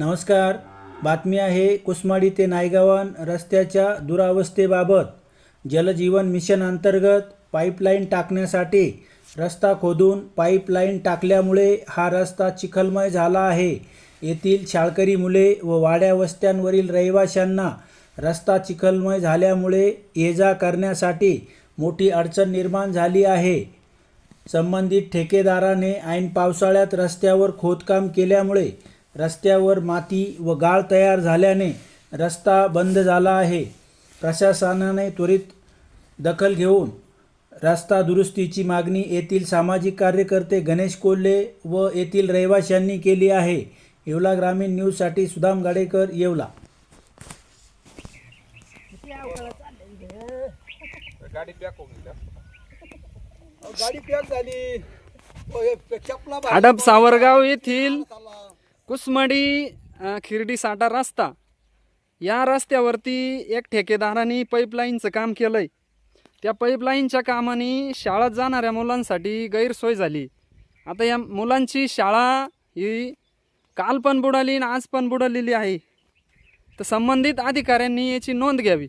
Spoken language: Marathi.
नमस्कार. बातमी आहे कुसमाडी ते नायगावन रस्त्याच्या दुरावस्थेबाबत. जलजीवन मिशन अंतर्गत पाईपलाईन टाकण्यासाठी रस्ता खोदून पाईपलाईन टाकल्यामुळे हा रस्ता चिखलमय झाला आहे. येथील शाळकरी मुले व वाड्या वस्त्यांवरील रहिवाशांना रस्ता चिखलमय झाल्यामुळे ये जा करण्यासाठी मोठी अडचण निर्माण झाली आहे. संबंधित ठेकेदाराने ऐन पावसाळ्यात रस्त्यावर खोदकाम केल्यामुळे रस्त्यावर माती व गाळ तयार झाल्याने रस्ता बंद झाला आहे. प्रशासनाने त्वरित दखल घेऊन रस्ता दुरुस्तीची मागणी येथील सामाजिक कार्यकर्ते गणेश कोल्हे व येथील रहिवाशांनी केली आहे. येवला ग्रामीण न्यूजसाठी सुदाम गाडेकर येवला. गाडी पॅक झाली. सावरगाव येथील. कुसमडी खिरडी साठा रस्ता. या रस्त्यावरती एक ठेकेदाराने पाईपलाईनचं काम केलं आहे त्या पाईपलाईनच्या कामाने शाळेत जाणाऱ्या मुलांसाठी गैरसोय झाली. आता या मुलांची शाळा ही काल पण बुडाली आणि आज पण बुडालेली आहे. तर संबंधित अधिकाऱ्यांनी याची नोंद घ्यावी.